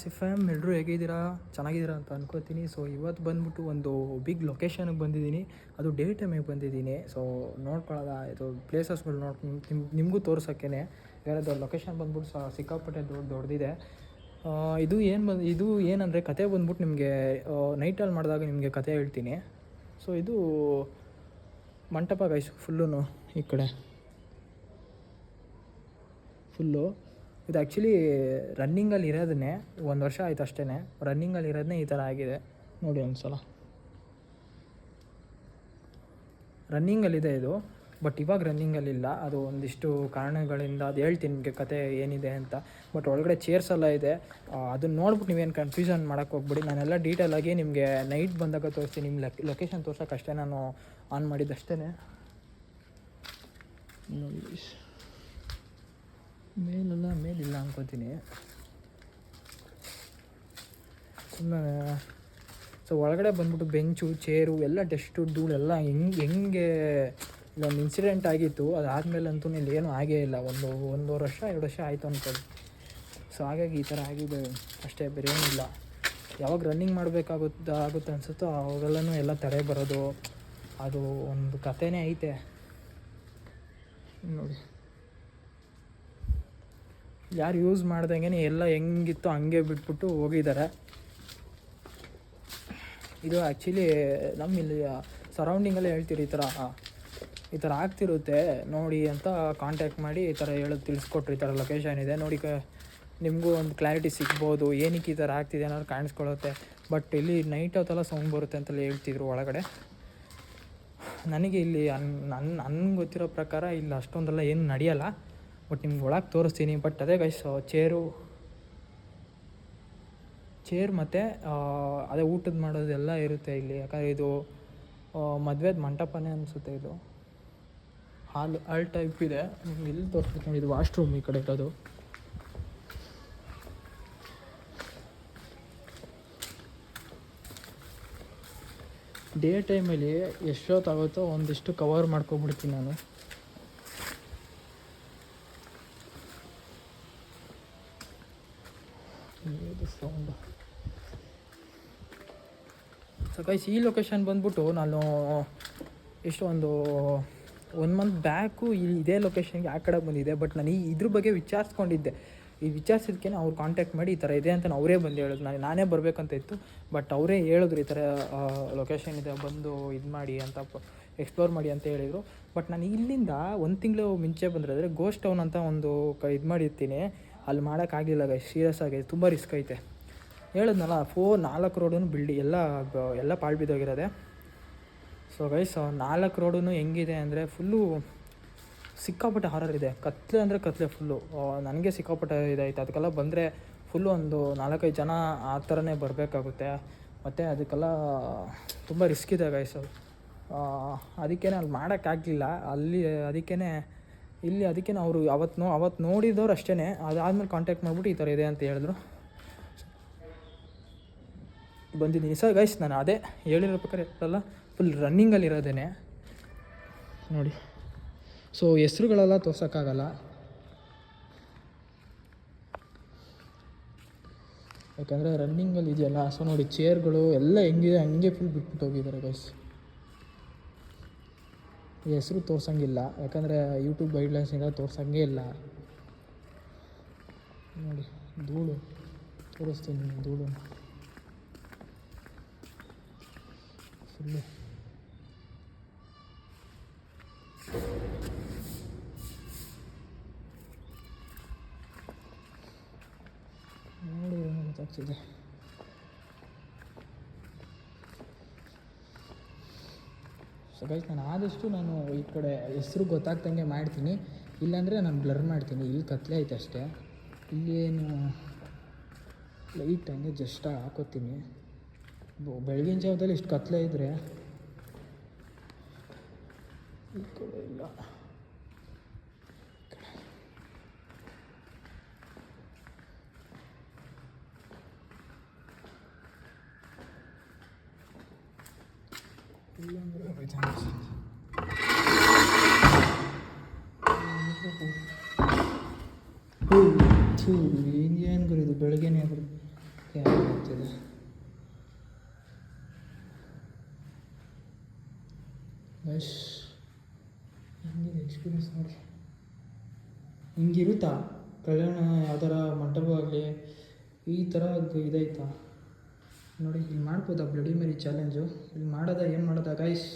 C fam ಎಲ್ಲರೂ ಹೇಗಿದ್ದೀರಾ? ಚೆನ್ನಾಗಿದ್ದೀರಾ ಅಂತ ಅನ್ಕೋತೀನಿ. ಸೊ ಇವತ್ತು ಬಂದ್ಬಿಟ್ಟು ಒಂದು ಬಿಗ್ ಲೊಕೇಶನ್ಗೆ ಬಂದಿದ್ದೀನಿ. ಅದು ಡೇ ಟೈಮಿಗೆ ಬಂದಿದ್ದೀನಿ. ಸೊ ನೋಡ್ಕೊಳ್ಳೋದ? ಇದು ಪ್ಲೇಸಸ್ಗಳು ನೋಡ್ ನಿಮ್ ನಿಮಗೂ ತೋರ್ಸೋಕ್ಕೇ ಯಾರಾದ್ರು ಲೊಕೇಶನ್ ಬಂದ್ಬಿಟ್ಟು ಸಹ ಸಿಕ್ಕಾಪಟ್ಟೆ ದೊಡ್ಡ ದೊಡ್ಡದಿದೆ ಇದು ಏನು ಬಂದು ಇದು ಏನಂದರೆ ಕತೆ ಬಂದ್ಬಿಟ್ಟು ನಿಮಗೆ ನೈಟಲ್ಲಿ ಮಾಡಿದಾಗ ನಿಮಗೆ ಕತೆ ಹೇಳ್ತೀನಿ. ಸೊ ಇದು ಮಂಟಪ ಗೈಸು ಫುಲ್ಲು ಈ ಕಡೆ. ಫುಲ್ಲು ಇದು ಆ್ಯಕ್ಚುಲಿ ರನ್ನಿಂಗಲ್ಲಿ ಇರೋದನ್ನೇ, ಒಂದು ವರ್ಷ ಆಯ್ತು ಅಷ್ಟೇ ರನ್ನಿಂಗಲ್ಲಿ ಇರೋದನ್ನೇ ಈ ಥರ ಆಗಿದೆ. ನೋಡಿ ಒಂದು ಸಲ ರನ್ನಿಂಗಲ್ಲಿದೆ ಇದು ಬಟ್ ಇವಾಗ ರನ್ನಿಂಗಲ್ಲಿಲ್ಲ ಅದು ಒಂದಿಷ್ಟು ಕಾರಣಗಳಿಂದ ಅದು ಹೇಳ್ತೀನಿ ನಿಮಗೆ ಕತೆ ಏನಿದೆ ಅಂತ. ಬಟ್ ಒಳಗಡೆ ಚೇರ್ಸ್ ಎಲ್ಲ ಇದೆ. ಅದನ್ನ ನೋಡ್ಬಿಟ್ಟು ನೀವೇನು ಕನ್ಫ್ಯೂಷನ್ ಮಾಡೋಕ್ಕೆ ಹೋಗ್ಬಿಡಿ. ನಾನೆಲ್ಲ ಆಗಿ ನಿಮಗೆ ನೈಟ್ ಬಂದಾಗ ತೋರಿಸ್ತೀನಿ. ನಿಮ್ಮ ಲೊಕ್ ಲೊಕೇಶನ್ ತೋರ್ಸೋಕ್ಕಷ್ಟೇ ನಾನು ಆನ್ ಮಾಡಿದ್ದಷ್ಟೇ ನೋಡಿ. ಮೇಲೆಲ್ಲ, ಮೇಲಿಲ್ಲ ಅನ್ಕೋತೀನಿ. ಸುಮ್ಮನೆ ಸೊ ಒಳಗಡೆ ಬಂದ್ಬಿಟ್ಟು ಬೆಂಚು ಚೇರು ಎಲ್ಲ ಟೆಸ್ಟು ಧೂಳು ಎಲ್ಲ ಹೆಂಗೆ ಹೆಂಗೆ ಒಂದು ಇನ್ಸಿಡೆಂಟ್ ಆಗಿತ್ತು ಅದಾದಮೇಲೆ ಅಂತೂ ಇಲ್ಲಿ ಏನೂ ಆಗೇ ಇಲ್ಲ. ಒಂದು ಒಂದೂವರೆ ವರ್ಷ, ಎರಡು ವರ್ಷ ಆಯಿತು ಅನ್ಕೊಳ್ಳಿ. ಸೊ ಹಾಗಾಗಿ ಈ ಥರ ಆಗಿದೆ. ಅಷ್ಟೇ, ಬೇರೆ ಏನಿಲ್ಲ ಯಾವಾಗ ರನ್ನಿಂಗ್ ಮಾಡಬೇಕಾಗುತ್ತೆ, ಆಗುತ್ತೆ ಅನಿಸುತ್ತೋ, ಅವಾಗೆಲ್ಲನೂ ಎಲ್ಲ ತಡೆ ಬರೋದು. ಅದು ಒಂದು ಕಥೆನೇ ಐತೆ. ನೋಡಿ. ಯಾರು ಯೂಸ್ ಮಾಡ್ದಂಗೆ ಎಲ್ಲ ಹೆಂಗಿತ್ತು ಹಂಗೆ ಬಿಟ್ಬಿಟ್ಟು ಹೋಗಿದ್ದಾರೆ ಇದು ಆ್ಯಕ್ಚುಲಿ ನಮ್ಮ ಇಲ್ಲಿ ಸರೌಂಡಿಂಗಲ್ಲೇ ಹೇಳ್ತೀರಿ ಈ ಥರ ಈ ಥರ ಆಗ್ತಿರುತ್ತೆ. ನೋಡಿ ಅಂತ ಕಾಂಟ್ಯಾಕ್ಟ್ ಮಾಡಿ ಈ ಥರ ಹೇಳೋದು ತಿಳಿಸ್ಕೊಟ್ರು ಈ ಥರ ಲೊಕೇಶನ್ ಇದೆ. ನೋಡಿ ಕ, ನಿಮಗೂ ಒಂದು ಕ್ಲಾರಿಟಿ ಸಿಗ್ಬೋದು. ಏನಕ್ಕೆ ಈ ಥರ ಆಗ್ತಿದೆ ಅನ್ನೋದು ಕಾಣಿಸ್ಕೊಳ್ಳುತ್ತೆ. ಬಟ್ ಇಲ್ಲಿ ನೈಟ್ ಹೊತ್ತೆಲ್ಲ ಸೌಂಡ್ ಬರುತ್ತೆ ಅಂತಲೇ ಹೇಳ್ತಿದ್ರು ಒಳಗಡೆ. ನನಗೆ ಇಲ್ಲಿ ನನ್ನ ನನ್ಗೆ ಗೊತ್ತಿರೋ ಪ್ರಕಾರ ಇಲ್ಲಿ ಅಷ್ಟೊಂದೆಲ್ಲ ಏನು ನಡೆಯಲ್ಲ. ಬಟ್ ನಿಮ್ಗೆ ಒಳಗೆ ತೋರಿಸ್ತೀನಿ. ಬಟ್ ಅದೇ ಗೈಸ್ ಚೇರು ಚೇರ್ ಮತ್ತು ಅದೇ ಊಟದ ಮಾಡೋದೆಲ್ಲ ಇರುತ್ತೆ ಇಲ್ಲಿ. ಯಾಕಂದರೆ ಇದು ಮದುವೆದ ಮಂಟಪನೇ ಅನಿಸುತ್ತೆ ಇದು. ಹಾಲ್ ಹಾಲ್ ಟೈಪ್ ಇದೆ. ನಿಮ್ಗೆ ಇಲ್ಲಿ ತೋರಿಸ್ಬೇಕು ಇದು ವಾಶ್ರೂಮ್ ಈ ಕಡೆ ಇರೋದು. ಡೇ ಟೈಮಲ್ಲಿ ಎಷ್ಟೊತ್ತಾಗುತ್ತೋ ಒಂದಿಷ್ಟು ಕವರ್ ಮಾಡ್ಕೊಬಿಡ್ತೀನಿ ನಾನು. ಸೌಂಡ್. ಸೊ ಗೈಸ್ ಈ ಲೊಕೇಶನ್ ಬಂದ್ಬಿಟ್ಟು ನಾನು ಎಷ್ಟು ಒಂದು ಒನ್ ಮಂತ್ ಬ್ಯಾಕು ಇದೇ ಲೊಕೇಶನ್ಗೆ ಆ ಕಡೆ ಬಂದಿದೆ ಬಟ್ ನಾನು ಈ ಇದ್ರ ಬಗ್ಗೆ ವಿಚಾರಿಸ್ಕೊಂಡಿದ್ದೆ. ಈ ವಿಚಾರಿಸಿದ್ಕೆ ಅವ್ರು ಕಾಂಟ್ಯಾಕ್ಟ್ ಮಾಡಿ ಈ ಥರ ಇದೆ ಅಂತ ಅವರೇ ಬಂದು ಹೇಳಿದ್ರು. ನಾನು ನಾನೇ ಬರಬೇಕಂತ ಇತ್ತು ಬಟ್ ಅವರೇ ಹೇಳಿದ್ರು ಈ ಥರ ಲೊಕೇಶನ್ ಇದೆ, ಬಂದು ಇದು ಮಾಡಿ ಅಂತ ಎಕ್ಸ್ಪ್ಲೋರ್ ಮಾಡಿ ಅಂತ ಹೇಳಿದರು. ಬಟ್ ನಾನು ಇಲ್ಲಿಂದ ಒಂದು ತಿಂಗಳು ಮುಂಚೆ ಬಂದರೆ ಗೋಸ್ಟ್ ಟೌನ್ ಅಂತ ಒಂದು ಕ ಇದು ಮಾಡಿರ್ತೀನಿ. ಅಲ್ಲಿ ಮಾಡೋಕ್ಕಾಗಲಿಲ್ಲ ಗೈ ಸೀರಿಯಸ್ ಆಗಿ, ತುಂಬ ರಿಸ್ಕ್ ಐತೆ. ಹೇಳಿದ್ನಲ್ಲ ಫೋರ್ ನಾಲ್ಕು ರೋಡೂ ಬಿಲ್ಡಿ ಎಲ್ಲ ಎಲ್ಲ ಪಾಳು ಬಿದ್ದೋಗಿರೋದೆ. ಸೊ ಗೈಸ್ ನಾಲ್ಕು ರೋಡೂ ಹೆಂಗಿದೆ ಅಂದರೆ ಫುಲ್ಲು ಸಿಕ್ಕಾಪಟ್ಟೆ ಹಾರರ್ ಇದೆ. ಕತ್ಲೆ ಅಂದರೆ ಕತ್ಲೆ ಫುಲ್ಲು ನನಗೆ ಸಿಕ್ಕಾಪಟ್ಟೆ ಇದಾಯ್ತು. ಅದಕ್ಕೆಲ್ಲ ಬಂದರೆ ಫುಲ್ಲು ಒಂದು ನಾಲ್ಕೈದು ಜನ ಆ ಥರನೇ ಬರಬೇಕಾಗುತ್ತೆ. ಮತ್ತು ಅದಕ್ಕೆಲ್ಲ ತುಂಬ ರಿಸ್ಕ್ ಇದೆ ಗೈಸ್ ಅದಕ್ಕೇ ಅಲ್ಲಿ ಮಾಡೋಕ್ಕಾಗಲಿಲ್ಲ ಅಲ್ಲಿ ಅದಕ್ಕೇ ಇಲ್ಲಿ ಅದಕ್ಕೆ ನಾವು ಅವರು ಅವತ್ತು ನೋ ಅವತ್ತು ನೋಡಿದವ್ರು ಅಷ್ಟೇ ಅದಾದಮೇಲೆ ಕಾಂಟ್ಯಾಕ್ಟ್ ಮಾಡಿಬಿಟ್ಟು ಈ ಥರ ಇದೆ ಅಂತ ಹೇಳಿದ್ರು. ಬಂದಿದ್ದೀನಿ. ಸರ್ ಗೈಸ್ ನಾನು ಅದೇ ಹೇಳಿರೋ ಪ್ರಕಾರ ಇರಲ್ಲ. ಫುಲ್ ರನ್ನಿಂಗಲ್ಲಿ ಇರೋದೇನೆ. ನೋಡಿ. ಸೊ ಹೆಸ್ರುಗಳೆಲ್ಲ ತೋರ್ಸೋಕ್ಕಾಗಲ್ಲ. ಯಾಕಂದರೆ ರನ್ನಿಂಗಲ್ಲಿ ಇದೆಯಲ್ಲ. ಸೊ ನೋಡಿ ಚೇರ್ಗಳು ಎಲ್ಲ ಹೆಂಗಿದೆ, ಹಂಗೆ ಫುಲ್ ಬಿಟ್ಬಿಟ್ಟು ಹೋಗಿದ್ದಾರೆ ಗೈಸ್ ಹೆಸರು ತೋರ್ಸಂಗಿಲ್ಲ. ಯಾಕಂದರೆ ಯೂಟ್ಯೂಬ್ ಗೈಡ್ಲೈನ್ಸಿಂದ ತೋರ್ಸಂಗೇ ಇಲ್ಲ. ನೋಡಿ ಧೂಳು. ತೋರಿಸ್ತೀನಿ ಧೂಳು. ಫುಲ್ಲು ನೋಡಿ ಗೊತ್ತಾಗ್ತಿದೆ ಸೊ ಗೈಸ್ ನಾನು ಆದಷ್ಟು ನಾನು ಈ ಕಡೆ ಹೆಸ್ರು ಗೊತ್ತಾಗ್ದಂಗೆ ಮಾಡ್ತೀನಿ. ಇಲ್ಲಾಂದರೆ ನಾನು ಬ್ಲರ್ ಮಾಡ್ತೀನಿ. ಇಲ್ಲಿ ಕತ್ಲೆ ಐತೆ ಅಷ್ಟೇ. ಇಲ್ಲಿ ಏನು ಲೈಟ್ ಹಂಗೆ ಜಸ್ಟ್ ಹಾಕೋತೀನಿ. ಬೆಳಗಿನ ಜಾವದಲ್ಲಿ ಇಷ್ಟು ಕತ್ಲೆ ಇದ್ದರೆ ಈ ಕಡೆ ಇಲ್ಲ ಇಲ್ಲಾಂದ್ರೆ ಹೋಯ್ತು ಅನ್ಸುತ್ತೆ. ಹ್ಞೂ ಥೂ ಏನು ಗುರಿದು ಬೆಳಗ್ಗೆನೇ ಗುರು ಯಾರು ಗೊತ್ತಿದೆ ಬಸ್ ಹೆಂಗಿದೆ ಎಕ್ಸ್ಪೀರಿಯನ್ಸ್ ನೋಡಿ. ಹಿಂಗಿರುತ್ತಾ? ಕಲ್ಯಾಣ, ಯಾವ್ದಾರ ಮಂಟಪ ಆಗಲಿ ಈ ಥರ ಇದೈತಾ ನೋಡಿ, ಇಲ್ಲಿ ಮಾಡ್ಬೋದಾ ಬ್ಲಡಿ ಮೇರಿ ಚಾಲೆಂಜು ಇಲ್ಲಿ ಮಾಡೋದ ಏನು ಮಾಡೋದ ಗೈಸ್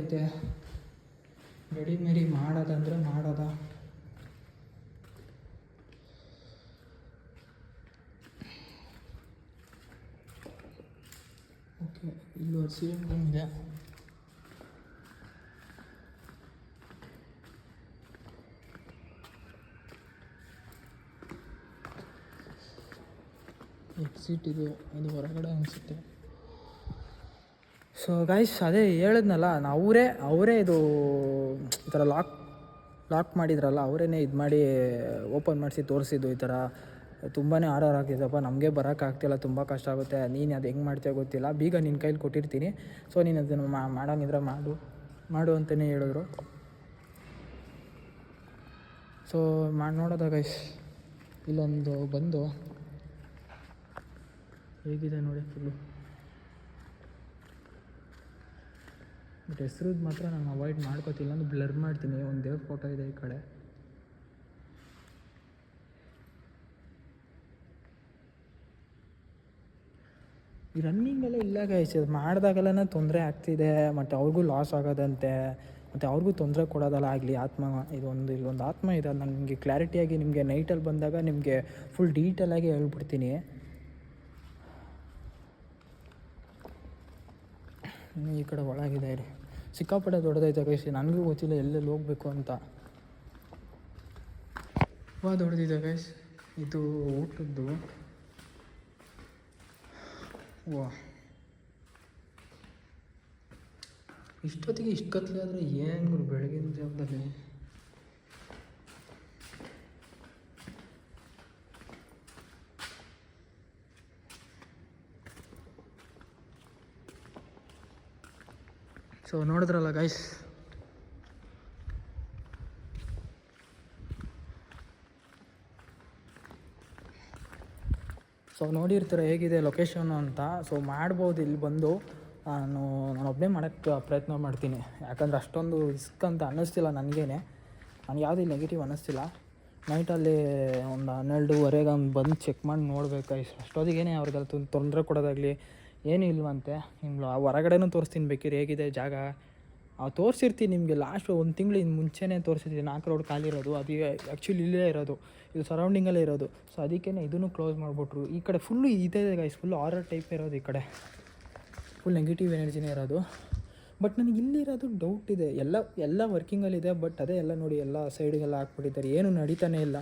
ಐತೆ? ಬ್ಲಡಿ ಮೇರಿ ಮಾಡೋದಂದ್ರೆ ಮಾಡೋದ. ಓಕೆ ಇಲ್ಲಿ ಒಂದು ಸಿ ಎಂ ರೂಮ್ ಇದೆ ಎಕ್ಸಿಟ್ ಇದು ಇದು ಹೊರಗಡೆ ಅನಿಸುತ್ತೆ. ಸೊ ಗೈಸ್ ಅದೇ ಹೇಳಿದ್ನಲ್ಲ ಅವರೇ ಅವರೇ ಇದು, ಈ ಥರ ಲಾಕ್ ಲಾಕ್ ಮಾಡಿದ್ರಲ್ಲ ಅವರೇ ಇದು ಮಾಡಿ ಓಪನ್ ಮಾಡಿಸಿ ತೋರಿಸಿದ್ದು ಈ ಥರ. ತುಂಬಾ ಆರ್ಡರ್ ಆಗ್ತಿದ್ದಪ್ಪ ನಮಗೆ ಬರೋಕ್ಕಾಗ್ತಿಲ್ಲ ತುಂಬ ಕಷ್ಟ ಆಗುತ್ತೆ. ನೀನು ಅದು ಹೆಂಗೆ ಮಾಡ್ತೀಯ ಗೊತ್ತಿಲ್ಲ. ಬೀಗ ನಿನ್ನ ಕೈಲಿ ಕೊಟ್ಟಿರ್ತೀನಿ. ಸೊ ನೀನು ಅದನ್ನು ಮಾಡೋಂಗಿದ್ರೆ ಮಾಡು ಮಾಡು ಅಂತಲೇ ಹೇಳಿದ್ರು. ಸೊ ಮಾಡಿ ನೋಡೋದ ಗೈಸ್ ಇಲ್ಲೊಂದು ಬಂದು ಹೇಗಿದೆ ನೋಡಿ ಫುಲ್ಲು ಬಟ್ ಹೆಸ್ರದ್ದು ಮಾತ್ರ ನಾನು ಅವಾಯ್ಡ್ ಮಾಡ್ಕೋತಿಲ್ಲ ಅಂದ್ರೆ ಬ್ಲರ್ ಮಾಡ್ತೀನಿ. ಒಂದು ದೇವ್ರ ಫೋಟೋ ಇದೆ ಈ ಕಡೆ. ಈ ರನ್ನಿಂಗೆಲ್ಲ ಇಲ್ಲ ಗೈಸ್ ಇದು ಮಾಡಿದಾಗೆಲ್ಲ ತೊಂದರೆ ಆಗ್ತಿದೆ. ಮತ್ತು ಅವ್ರಿಗೂ ಲಾಸ್ ಆಗೋದಂತೆ. ಮತ್ತು ಅವ್ರಿಗೂ ತೊಂದರೆ ಕೊಡೋದಲ್ಲ ಆಗಲಿ, ಆತ್ಮ ಇದೊಂದು, ಇಲ್ಲೊಂದು ಆತ್ಮ ಇದೆ. ನನಗೆ ಕ್ಲಾರಿಟಿಯಾಗಿ ನಿಮಗೆ ನೈಟಲ್ಲಿ ಬಂದಾಗ ನಿಮಗೆ ಫುಲ್ ಡೀಟೇಲಾಗಿ ಹೇಳ್ಬಿಡ್ತೀನಿ. ಈ ಕಡೆ ಒಳಗಿದೆ ರೀ ಸಿಕ್ಕಾಪಟ್ಟೆ ದೊಡ್ಡದೈತೆ ಗೈಸ್ ನನಗೂ ಗೊತ್ತಿಲ್ಲ ಎಲ್ಲೆಲ್ಲಿ ಹೋಗ್ಬೇಕು ಅಂತ. ವಾ ದೊಡ್ಡದಿದೆ ಗೈಸ್ ಇದು ಊಟದ್ದು. ವಾ. ಇಷ್ಟೊತ್ತಿಗೆ ಇಷ್ಟು ಕತ್ಲೆ ಆದರೆ ಏನು ಬೆಳಗಿನ ಜಾವದಲ್ಲಿ? ಸೊ ನೋಡಿದ್ರಲ್ಲ ಗೈಸ್ ಸೊ ನೋಡಿರ್ತೀರ ಹೇಗಿದೆ ಲೊಕೇಶನ್ನು ಅಂತ? ಸೊ ಮಾಡ್ಬೋದು, ಇಲ್ಲಿ ಬಂದು. ನಾನು ನಾನು ಒಬ್ಬನೇ ಮಾಡೋಕ್ಕೆ ಪ್ರಯತ್ನ ಮಾಡ್ತೀನಿ. ಯಾಕಂದರೆ ಅಷ್ಟೊಂದು ರಿಸ್ಕ್ ಅಂತ ಅನ್ನಿಸ್ತಿಲ್ಲ ನನಗೇನೆ. ನನಗೆ ಯಾವುದೇ ನೆಗೆಟಿವ್ ಅನ್ನಿಸ್ತಿಲ್ಲ. ನೈಟಲ್ಲಿ ಒಂದು ಹನ್ನೆರಡುವರೆಗೆ ಹಂಗೆ ಬಂದು ಚೆಕ್ ಮಾಡಿ ನೋಡ್ಬೇಕು ಅಷ್ಟೊತ್ತಿಗೇನೆ ಅವ್ರಿಗೆಲ್ಲ ತೊಂದರೆ ಕೊಡೋದಾಗಲಿ ಏನೂ ಇಲ್ವಂತೆ. ನಿಮ್ಗೆ ಆ ಹೊರಗಡೆನೂ ತೋರಿಸ್ತೀನಿ ಬೇಕಿದ್ರೆ ಹೇಗಿದೆ ಜಾಗ. ತೋರಿಸಿರ್ತೀನಿ ನಿಮಗೆ ಲಾಸ್ಟ್ ಒಂದು ತಿಂಗಳು ಇನ್ನು ಮುಂಚೆನೇ ತೋರಿಸಿರ್ತೀನಿ. ನಾಲ್ಕು ರೋಡ್ ಖಾಲಿ ಇರೋದು. ಅದು ಆ್ಯಕ್ಚುಲಿ ಇಲ್ಲೇ ಇರೋದು. ಇದು ಸರೌಂಡಿಂಗಲ್ಲೇ ಇರೋದು. ಸೊ ಅದಕ್ಕೇ ಇದನ್ನು ಕ್ಲೋಸ್ ಮಾಡಿಬಿಟ್ರು. ಈ ಕಡೆ ಫುಲ್ಲು ಇದೆ ಗೈಸ್ ಫುಲ್ಲು ಆರರ್ ಟೈಪ್ ಇರೋದು ಈ ಕಡೆ. ಫುಲ್ ನೆಗೆಟಿವ್ ಎನರ್ಜಿನೇ ಇರೋದು. ಬಟ್ ನನಗೆ ಇಲ್ಲಿರೋದು ಡೌಟ್ ಇದೆ. ಎಲ್ಲ ಎಲ್ಲ ವರ್ಕಿಂಗಲ್ಲಿದೆ ಬಟ್ ಅದೇ ಎಲ್ಲ ನೋಡಿ ಎಲ್ಲ ಸೈಡಿಗೆಲ್ಲ ಹಾಕ್ಬಿಟ್ಟಿದ್ದಾರೆ. ಏನು ನಡೀತಾನೇ ಇಲ್ಲ.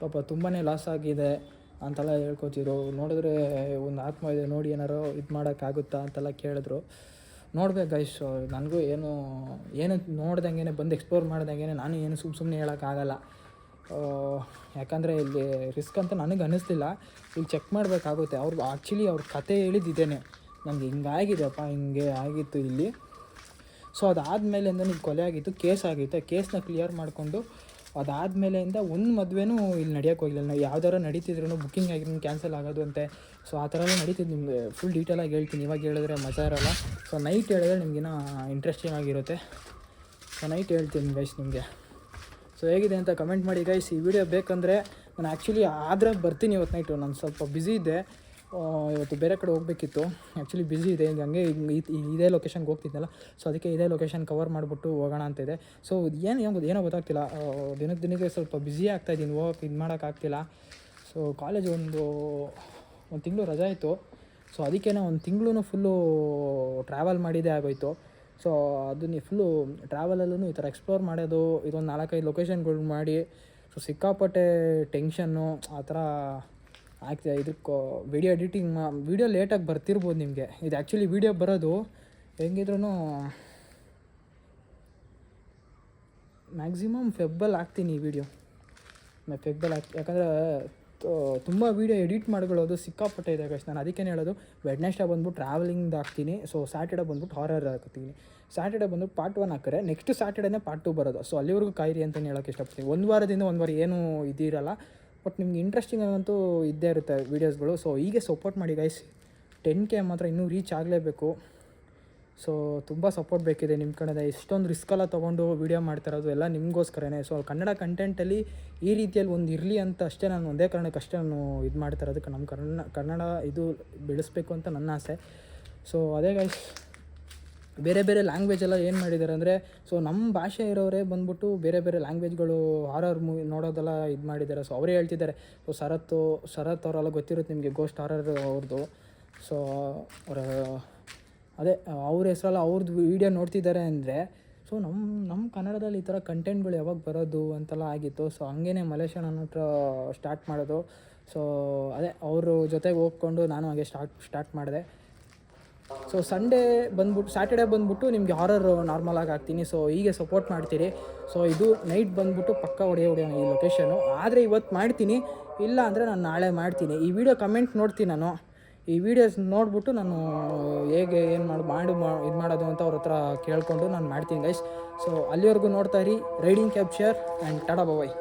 ಪಾಪ ತುಂಬಾ ಲಾಸ್ ಆಗಿದೆ. ಅಂತೆಲ್ಲ ಹೇಳ್ಕೊತಿದ್ರು. ನೋಡಿದ್ರೆ ಒಂದು ಆತ್ಮ ಇದೆ ನೋಡಿ ಏನಾರು ಇದು ಮಾಡೋಕ್ಕಾಗುತ್ತಾ ಅಂತೆಲ್ಲ ಕೇಳಿದ್ರು. ನೋಡ್ಬೇಕು ಗೈಸ್ ನನಗೂ ಏನು ಏನು ನೋಡ್ದಂಗೆ ಬಂದು ಎಕ್ಸ್ಪ್ಲೋರ್ ಮಾಡ್ದಂಗೆ ನಾನು ಏನು ಸುಮ್ಮ ಸುಮ್ಮನೆ ಹೇಳೋಕ್ಕಾಗಲ್ಲ. ಯಾಕಂದರೆ ಇಲ್ಲಿ ರಿಸ್ಕ್ ಅಂತ ನನಗೆ ಅನ್ನಿಸ್ತಿಲ್ಲ ಇಲ್ಲಿ ಚೆಕ್ ಮಾಡಬೇಕಾಗುತ್ತೆ. ಅವ್ರು ಆ್ಯಕ್ಚುಲಿ ಅವ್ರ ಕತೆ ಹೇಳಿದ್ದಿದ್ದೇನೆ. ನನಗೆ ಹಿಂಗಾಗಿದೆಯಪ್ಪ, ಹಿಂಗೆ ಆಗಿತ್ತು ಇಲ್ಲಿ. ಸೊ ಅದಾದಮೇಲಿಂದ ನೀವು ಕೊಲೆ ಆಗಿತ್ತು ಕೇಸ್ ಆಗಿತ್ತು. ಕೇಸ್ನ ಕ್ಲಿಯರ್ ಮಾಡಿಕೊಂಡು ಅದಾದಮೇಲೆಯಿಂದ ಒಂದು ಮದುವೆನೂ ಇಲ್ಲಿ ನಡೆಯೋಕೆ ಹೋಗಿಲ್ಲ ನಾವು ಯಾವ್ದಾರ ನಡೀತಿದ್ರು ಬುಕ್ಕಿಂಗ್ ಆಗಿರೋ ಕ್ಯಾನ್ಸಲ್ ಆಗೋದು ಅಂತೆ. ಸೊ ಆ ಥರ ಎಲ್ಲ ನಡೀತಿದ್ದು ನಿಮಗೆ ಫುಲ್ ಡೀಟೇಲಾಗಿ ಹೇಳ್ತೀನಿ. ಇವಾಗ ಹೇಳಿದ್ರೆ ಮಜಾ ಇರೋಲ್ಲ. ಸೊ ನೈಟ್ ಹೇಳಿದ್ರೆ ನಿಮಗಿನ್ನ ಇಂಟ್ರೆಸ್ಟಿಂಗ್ ಆಗಿರುತ್ತೆ ಸೊ ನೈಟ್ ಹೇಳ್ತೀನಿ ಗೈಸ್ ನಿಮಗೆ. ಸೊ ಹೇಗಿದೆ ಅಂತ ಕಮೆಂಟ್ ಮಾಡಿ ಗೈಸ್ ಈ ವಿಡಿಯೋ ಬೇಕಂದರೆ ನಾನು ಆ್ಯಕ್ಚುಲಿ ಆದರೆ ಬರ್ತೀನಿ ಇವತ್ತು ನೈಟು ನಾನು ಸ್ವಲ್ಪ ಬ್ಯುಸಿ ಇದ್ದೆ. ಇವತ್ತು ಬೇರೆ ಕಡೆ ಹೋಗಬೇಕಿತ್ತು. ಆ್ಯಕ್ಚುಲಿ ಬ್ಯುಸಿ ಇದೆ. ಹಂಗೆ ಹಿಂಗ್ ಇದ್- ಲೊಕೇಶನ್ಗೆ ಹೋಗ್ತಿದ್ದಲ್ಲ ಸೊ ಅದಕ್ಕೆ ಇದೇ ಲೊಕೇಶನ್ ಕವರ್ ಮಾಡಿಬಿಟ್ಟು ಹೋಗೋಣ ಅಂತ ಇದೆ. ಸೊ ಏನು ಏನು ಏನೋ ಗೊತ್ತಾಗ್ತಿಲ್ಲ. ದಿನಕ್ಕೆ ದಿನಕ್ಕೆ ಸ್ವಲ್ಪ ಬ್ಯುಸಿ ಆಗ್ತಾಯಿದ್ದೀನಿ ಹೋಗಕ್ಕೆ ಇದು ಮಾಡೋಕ್ಕಾಗ್ತಿಲ್ಲ ಸೊ ಕಾಲೇಜ್ ಒಂದು ಒಂದು ತಿಂಗಳು ರಜೆ ಆಯಿತು ಸೊ ಅದಕ್ಕೇ ಒಂದು ತಿಂಗಳು ಫುಲ್ಲು ಟ್ರಾವೆಲ್ ಮಾಡಿದ್ದೇ ಆಗೋಯ್ತು. ಸೊ ಅದನ್ನ ಫುಲ್ಲು ಟ್ರಾವೆಲಲ್ಲೂ ಈ ಥರ ಎಕ್ಸ್ಪ್ಲೋರ್ ಮಾಡೋದು, ಇದೊಂದು ನಾಲ್ಕೈದು ಲೊಕೇಶನ್ಗಳು ಮಾಡಿ. ಸೊ ಸಿಕ್ಕಾಪಟ್ಟೆ ಟೆನ್ಷನ್ನು ಆ ಥರ ಆಗ್ತಿದೆ ಇದಕ್ಕೋ ವಿಡಿಯೋ ಎಡಿಟಿಂಗ್ ಮಾ ವಿಡಿಯೋ ಲೇಟಾಗಿ ಬರ್ತಿರ್ಬೋದು ನಿಮಗೆ. ಇದು ಆ್ಯಕ್ಚುಲಿ ವಿಡಿಯೋ ಬರೋದು ಹೆಂಗಿದ್ರೂ ಮ್ಯಾಕ್ಸಿಮಮ್ ಫೆಬ್ಬಲ್ಲಿ ಹಾಕ್ತೀನಿ ಈ ವಿಡಿಯೋ ಫೆಬ್ಬಲ್ಲಿ ಹಾಕಿ ಯಾಕಂದರೆ ತುಂಬ ವೀಡಿಯೋ ಎಡಿಟ್ ಮಾಡ್ಕೊಳ್ಳೋದು ಸಿಕ್ಕಾಪಟ್ಟೆ ಇದೆ ಗೈಸ್ ನಾನು ಅದಕ್ಕೇನು ಹೇಳೋದು ವೆಡ್ನೆಸ್ಡೇ ಬಂದ್ಬಿಟ್ಟು ಟ್ರಾವೆಲಿಂಗ್ ಹಾಕ್ತೀನಿ. ಸೊ ಸ್ಯಾಟರ್ಡೆ ಬಂದ್ಬಿಟ್ಟು ಹಾರರ್ ಹಾಕ್ತೀನಿ. ಸ್ಯಾಟರ್ಡೆ ಬಂದು ಪಾರ್ಟ್ ಒನ್ ಹಾಕಿದ್ರೆ ನೆಕ್ಸ್ಟ್ ಸ್ಯಾಟರ್ಡೇನೇ ಪಾರ್ಟ್ ಟು ಬರೋದು. ಸೊ ಅಲ್ಲಿವರೆಗೂ ಕಾಯಿರಿ ಅಂತಲೇ ಹೇಳೋಕ್ಕೆ ಇಷ್ಟಪಡ್ತೀನಿ. ಒಂದು ವಾರದಿಂದ ಒಂದು ವಾರ ಏನೂ ಇದಿರಲ್ಲ. ಬಟ್ ನಿಮ್ಗೆ ಇಂಟ್ರೆಸ್ಟಿಂಗ್ ಆಗಂತೂ ಇದ್ದೇ ಇರುತ್ತೆ ವೀಡಿಯೋಸ್ಗಳು ಸೊ ಹೀಗೆ ಸಪೋರ್ಟ್ ಮಾಡಿ ಗೈಸ್ ಟೆನ್ ಕೆ ಮಾತ್ರ ಇನ್ನೂ ರೀಚ್ ಆಗಲೇಬೇಕು. ಸೊ ತುಂಬ ಸಪೋರ್ಟ್ ಬೇಕಿದೆ ನಿಮ್ಮ ಕಡೆಯಿಂದ ಇಷ್ಟೊಂದು ರಿಸ್ಕೆಲ್ಲ ತೊಗೊಂಡು ವೀಡಿಯೋ ಮಾಡ್ತಿರೋದು ಎಲ್ಲ ನಿಮಗೋಸ್ಕರನೇ. ಸೊ ಕನ್ನಡ ಕಂಟೆಂಟಲ್ಲಿ ಈ ರೀತಿಯಲ್ಲಿ ಒಂದು ಇರಲಿ ಅಂತ ಅಷ್ಟೇ ನಾನು ಒಂದೇ ಕಾರಣಕ್ಕೆ ಅಷ್ಟೇ ನಾನು ಇದು ಮಾಡ್ತಾ ಇರೋದಕ್ಕೆ ನಮ್ಮ ಕನ್ನಡ ಕನ್ನಡ ಇದು ಬೆಳೆಸಬೇಕು ಅಂತ ನನ್ನ ಆಸೆ. ಸೊ ಅದೇ ಗೈಸ್ ಬೇರೆ ಬೇರೆ ಲ್ಯಾಂಗ್ವೇಜ್ ಎಲ್ಲ ಏನು ಮಾಡಿದ್ದಾರೆ ಅಂದರೆ ಸೊ ನಮ್ಮ ಭಾಷೆ ಇರೋರೇ ಬಂದ್ಬಿಟ್ಟು ಬೇರೆ ಬೇರೆ ಲ್ಯಾಂಗ್ವೇಜ್ಗಳು ಹಾರರ್ ಮೂವಿ ನೋಡೋದೆಲ್ಲ ಇದು ಮಾಡಿದ್ದಾರೆ ಸೊ ಅವರೇ ಹೇಳ್ತಿದ್ದಾರೆ ಸೊ ಶರತ್ತು ಶರತ್ ಅವರೆಲ್ಲ ಗೊತ್ತಿರುತ್ತೆ ನಿಮಗೆ ಗೋಸ್ಟ್ ಹಾರರ್ ಅವ್ರದ್ದು ಸೊ ಅವರ, ಅದೇ, ಅವ್ರ ಹೆಸರಲ್ಲ ಅವ್ರದ್ದು ವೀಡಿಯೋ ನೋಡ್ತಿದ್ದಾರೆ ಅಂದರೆ ಸೊ ನಮ್ಮ ನಮ್ಮ ಕನ್ನಡದಲ್ಲಿ ಈ ಥರ ಕಂಟೆಂಟ್ಗಳು ಯಾವಾಗ ಬರೋದು ಅಂತೆಲ್ಲ ಆಗಿತ್ತು. ಸೊ ಹಂಗೇ ಮಲೇಷ್ಯಾ ನನ್ನ ಹತ್ರ ಸ್ಟಾರ್ಟ್ ಮಾಡೋದು. ಸೊ ಅದೇ, ಅವರು ಜೊತೆಗೆ ಹೋಗ್ಕೊಂಡು ನಾನು ಹಾಗೆ ಸ್ಟಾರ್ಟ್ ಸ್ಟಾರ್ಟ್ ಮಾಡಿದೆ. ಸೊ ಸಂಡೇ ಬಂದ್ಬಿಟ್ಟು ಸ್ಯಾಟರ್ಡೇ ಬಂದ್ಬಿಟ್ಟು ನಿಮಗೆ ಹಾರರ್ ನಾರ್ಮಲಾಗಿ ಹಾಕ್ತೀನಿ. ಸೊ ಹೀಗೆ ಸಪೋರ್ಟ್ ಮಾಡ್ತೀರಿ. ಸೊ ಇದು ನೈಟ್ ಬಂದ್ಬಿಟ್ಟು ಪಕ್ಕ ಹೊಡೆಯೋ ಹೊಡೆಯೋಣ ಈ ಲೊಕೇಶನು ಆದರೆ ಇವತ್ತು ಮಾಡ್ತೀನಿ. ಇಲ್ಲ ಅಂದರೆ ನಾನು ನಾಳೆ ಮಾಡ್ತೀನಿ. ಈ ವಿಡಿಯೋ ಕಮೆಂಟ್ ನೋಡ್ತೀನಿ ನಾನು. ಈ ವಿಡಿಯೋಸ್ ನೋಡ್ಬಿಟ್ಟು ನಾನು ಹೇಗೆ, ಏನು ಮಾಡಿ ಮಾಡಿ ಇದು ಮಾಡೋದು ಅಂತ ಅವ್ರ ಹತ್ರ ಕೇಳಿಕೊಂಡು ನಾನು ಮಾಡ್ತೀನಿ ಗೈಸ್ ಸೊ ಅಲ್ಲಿವರೆಗೂ ನೋಡ್ತಾ ಇರಿ. Riding capture and tada bye